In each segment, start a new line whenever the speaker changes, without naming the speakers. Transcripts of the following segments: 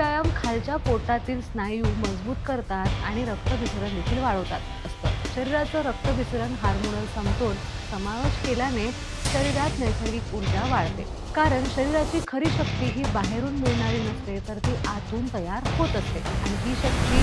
व्यायाम खालच्या पोटातील स्नायू मजबूत करतात आणि रक्तभिसरण देखील वाढवतात असतं. शरीराचं रक्तभिसरण हार्मोनल समतोल समावेश केल्याने शरीरात नैसर्गिक ऊर्जा वाढते. कारण शरीराची खरी शक्ती ही बाहेरून मिळणारी नसते तर ती आतून तयार होत असते. आणि ही शक्ती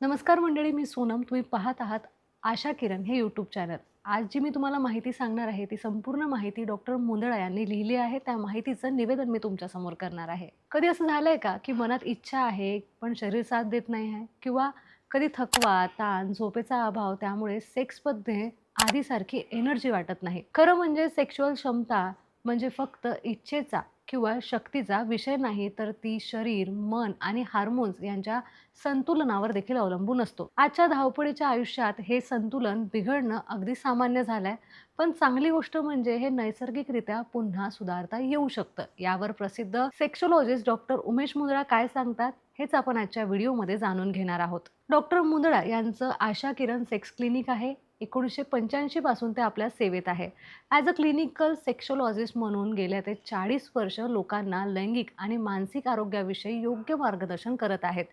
नमस्कार मंडळी मी सोनम. तुम्ही पाहत आहात आशा किरण हे यूट्यूब चॅनल आज जी मी तुम्हाला माहिती सांगणार आहे ती संपूर्ण माहिती डॉक्टर मुंदळा यांनी लिहिली आहे. त्या माहितीचं निवेदन मी तुमच्यासमोर करणार आहे. कधी असं झालंय का की मनात इच्छा आहे पण शरीर साथ देत नाही आहे? किंवा कधी थकवा ताण झोपेचा अभाव त्यामुळे सेक्समध्ये आधीसारखी एनर्जी वाटत नाही. खरं म्हणजे सेक्शुअल क्षमता म्हणजे फक्त इच्छेचा किंवा शक्तीचा विषय नाही तर ती शरीर मन आणि हार्मोन्स यांच्या संतुलनावर देखील अवलंबून असतो. आजच्या धावपळीच्या आयुष्यात हे संतुलन बिघडणं अगदी सामान्य झालंय पण चांगली गोष्ट म्हणजे हे नैसर्गिकरित्या पुन्हा सुधारता येऊ शकतं. यावर प्रसिद्ध सेक्शोलॉजिस्ट डॉक्टर उमेश मुंदळा काय सांगतात हेच आपण आजच्या व्हिडिओमध्ये जाणून घेणार आहोत. डॉक्टर मुंदळा यांचं आशा किरण सेक्स क्लिनिक आहे. एकोणीसशे पंच्याऐंशीपासून ते आपल्या सेवेत आहे. ॲज अ क्लिनिकल सेक्शोलॉजिस्ट म्हणून गेल्या ते चाळीस वर्ष लोकांना लैंगिक आणि मानसिक आरोग्याविषयी योग्य मार्गदर्शन करत आहेत.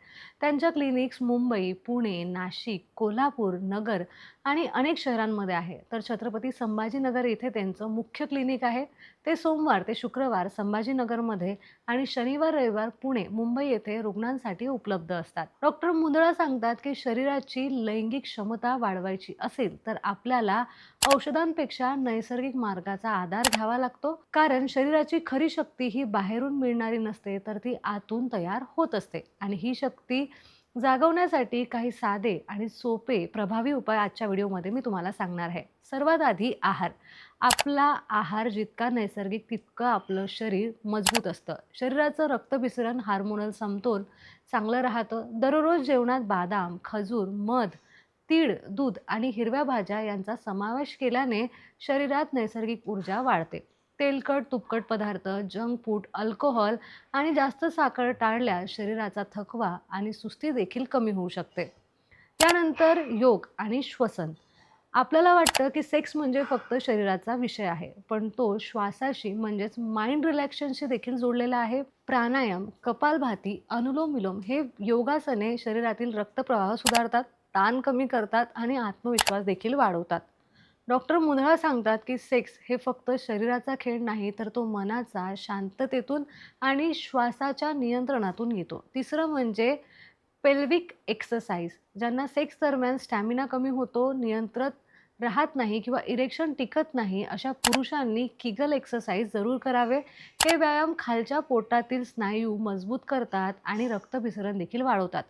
त्यांच्या क्लिनिक्स मुंबई पुणे नाशिक कोल्हापूर नगर आणि अनेक शहरांमध्ये आहे. तर छत्रपती संभाजीनगर येथे त्यांचं मुख्य क्लिनिक आहे. ते सोमवार ते शुक्रवार संभाजीनगरमध्ये आणि शनिवार रविवार पुणे मुंबई येथे रुग्णांसाठी उपलब्ध असतात. डॉक्टर मुंदळा सांगतात की शरीराची लैंगिक क्षमता वाढवायची असेल तर आपल्याला औषधांपेक्षा नैसर्गिक मार्गाचा आधार घ्यावा लागतो. कारण शरीराची खरी शक्ती ही बाहेरून मिळणारी नसते तर ती आतून तयार होत असते. आणि ही शक्ती जागवण्यासाठी काही साधे आणि सोपे प्रभावी उपाय आजच्या व्हिडिओमध्ये मी तुम्हाला सांगणार आहे. सर्वात आधी आहार. आपला आहार जितका नैसर्गिक तितकं आपलं शरीर मजबूत असतं. शरीराचं रक्तभिसरण हार्मोनल समतोल चांगलं राहतं. दररोज जेवणात बादाम खजूर मध तीळ दूध आणि हिरव्या भाज्या यांचा समावेश केल्याने शरीरात नैसर्गिक ऊर्जा वाढते. तेलकट तुपकट पदार्थ जंक फूड अल्कोहोल आणि जास्त साखर टाळल्यास शरीराचा थकवा आणि सुस्ती देखील कमी होऊ शकते. त्यानंतर योग आणि श्वसन. आपल्याला वाटतं की सेक्स म्हणजे फक्त शरीराचा विषय आहे पण तो श्वासाशी म्हणजेच माइंड रिलॅक्शनशी देखील जोडलेला आहे. प्राणायाम कपालभाती अनुलोम विलोम हे योगासने शरीरातील रक्तप्रवाह सुधारतात. ताण कमी करतात आणि आत्मविश्वास देखील वाढवतात. डॉक्टर मुधळा सांगतात की सेक्स हे फक्त शरीराचा खेळ नाही तर तो मनाचा शांततेतून आणि श्वासाच्या नियंत्रणातून येतो. तिसरं म्हणजे पेल्विक एक्सरसाइज ज्यांना सेक्स दरम्यान स्टॅमिना कमी होतो नियंत्रित राहत नाही किंवा इरेक्शन टिकत नाही अशा पुरुषांनी किगल एक्सरसाइज जरूर करावे. हे व्यायाम खालच्या पोटातील स्नायू मजबूत करतात आणि रक्तभिसरण देखील वाढवतात.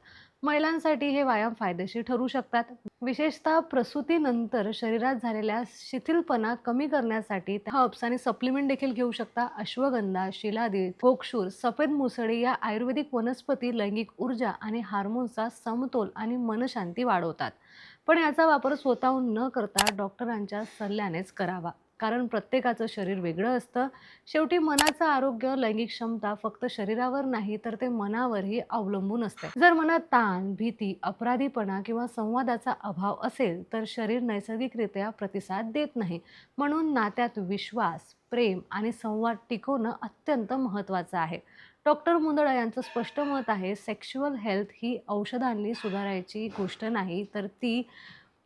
महिलांसाठी हे व्यायाम फायदेशीर ठरू शकतात. विशेषतः प्रसूतीनंतर शरीरात झालेल्या शिथिलपणा कमी करण्यासाठी हब्स आणि सप्लिमेंट देखील घेऊ शकता. अश्वगंधा शिलादी गोक्षूर सफेद मुसळी या आयुर्वेदिक वनस्पती लैंगिक ऊर्जा आणि हार्मोन्सचा समतोल आणि मनशांती वाढवतात. पण याचा वापर स्वतःहून न करता डॉक्टरांच्या सल्ल्यानेच करावा. कारण प्रत्येकाचं शरीर वेगळं असतं. शेवटी मनाचं आरोग्य लैंगिक क्षमता फक्त शरीरावर नाही तर ते मनावरही अवलंबून असते. जर मनात ताण भीती अपराधीपणा किंवा संवादाचा अभाव असेल तर शरीर नैसर्गिकरित्या प्रतिसाद देत नाही. म्हणून नात्यात विश्वास प्रेम आणि संवाद टिकवणं अत्यंत महत्त्वाचं आहे. डॉक्टर मुंदळा यांचं स्पष्ट मत आहे सेक्शुअल हेल्थ ही औषधांनी सुधारायची गोष्ट नाही तर ती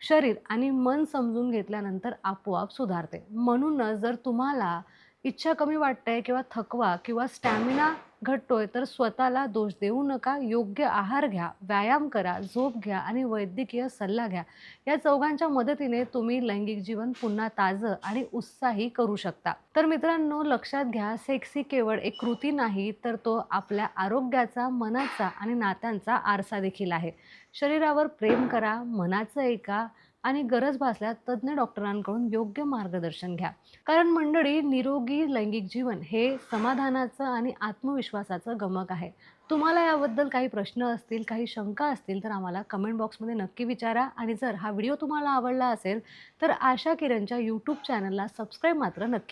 शरीर आणि मन समजून घेतल्यानंतर आपोआप सुधारते. म्हणूनच जर तुम्हाला इच्छा कमी वाटते किंवा थकवा किंवा स्टॅमिना घटतोय तर स्वतःला दोष देऊ नका. योग्य आहार घ्या व्यायाम करा झोप घ्या आणि वैद्यकीय सल्ला घ्या. या चौघांच्या मदतीने तुम्ही लैंगिक जीवन पुन्हा ताजं आणि उत्साही करू शकता. तर मित्रांनो लक्षात घ्या सेक्स ही केवळ एक कृती नाही तर तो आपल्या आरोग्याचा मनाचा आणि नात्यांचा आरसा देखील आहे. शरीरावर प्रेम करा मनाचं ऐका आणि गरज भासल्यास तज्ज्ञ डॉक्टरांकडून योग्य मार्गदर्शन घ्या. कारण मंडळी निरोगी लैंगिक जीवन हे समाधानाचं आणि आत्मविश्वासाचं गमक आहे. तुम्हाला याबद्दल काही प्रश्न असतील काही शंका असतील तर आम्हाला कमेंट बॉक्समध्ये नक्की विचारा. आणि जर हा व्हिडिओ तुम्हाला आवडला असेल तर आशा किरणच्या यूट्यूब चॅनलला सबस्क्राईब मात्र नक्की